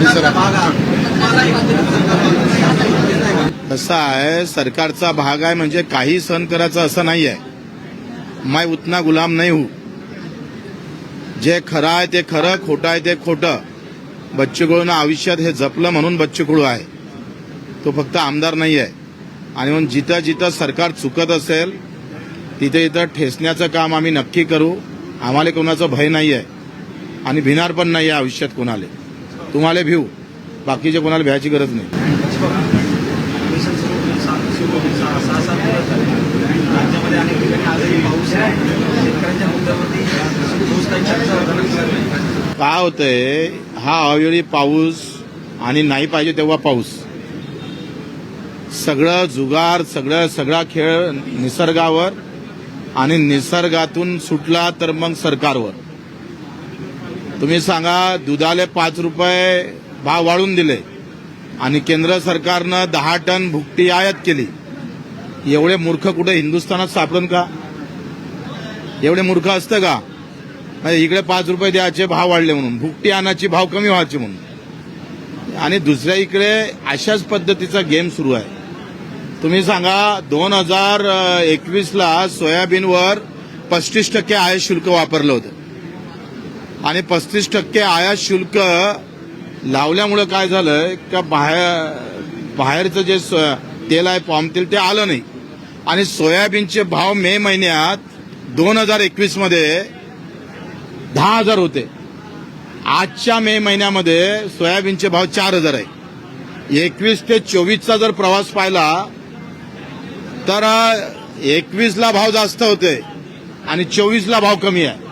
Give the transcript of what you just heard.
कसा कसं आहे सरकारचा भाग आहे म्हणजे काही सहन करायचं असं नाही आहे माय उतना गुलाम नाही हो. जे खरं आहे ते खरं खोटं आहे ते खोटं. बच्चूकुळून आयुष्यात हे जपलं म्हणून बच्चूकुळू आहे. तो फक्त आमदार नाही आहे आणि म्हणून जिथं जिथं सरकार चुकत असेल तिथे इथं ठेचण्याचं काम आम्ही नक्की करू. आम्हाला कोणाचं भय नाही आहे आणि भिणार पण नाही आहे आयुष्यात कोणाले. तुम्हाला भिऊ. बाकीचे कोणाला भ्यायची गरज नाही आहे नाही. काय होतंय हा अवेळी पाऊस आणि नाही पाहिजे तेव्हा पाऊस. सगळं जुगार सगळं सगळा खेळ निसर्गावर आणि निसर्गातून सुटला तर मग सरकारवर. तुम्ही सांगा दुधाले पाच रुपये भाव वाढून दिले आणि केंद्र सरकारनं दहा टन भुकटी आयात केली. एवढे मूर्ख कुठे हिंदुस्थानात सापडून का? एवढे मूर्ख असतं का? इकडे पाच रुपये द्यायचे भाव वाढले म्हणून. भुकटी आणायची भाव कमी व्हायचे म्हणून. आणि दुसऱ्या इकडे अशाच पद्धतीचा गेम सुरू आहे. तुम्ही सांगा दोन हजार एकवीसला सोयाबीनवर पस्तीस टक्के आयात शुल्क वापरलं होतं. आणि पस्तीस टक्के आयात शुल्क लावल्यामुळं काय झालं का बाहेर बाहेरचं जे तेल आहे पाम तेल ते आलं नाही. आणि सोयाबीनचे भाव मे महिन्यात दोन हजार एकवीसमध्ये दहा हजार होते. आजच्या मे महिन्यामध्ये सोयाबीनचे भाव चार हजार आहे. एकवीस ते चोवीसचा जर प्रवास पाहिला तर एकवीसला भाव जास्त होते आणि चोवीसला भाव कमी आहे.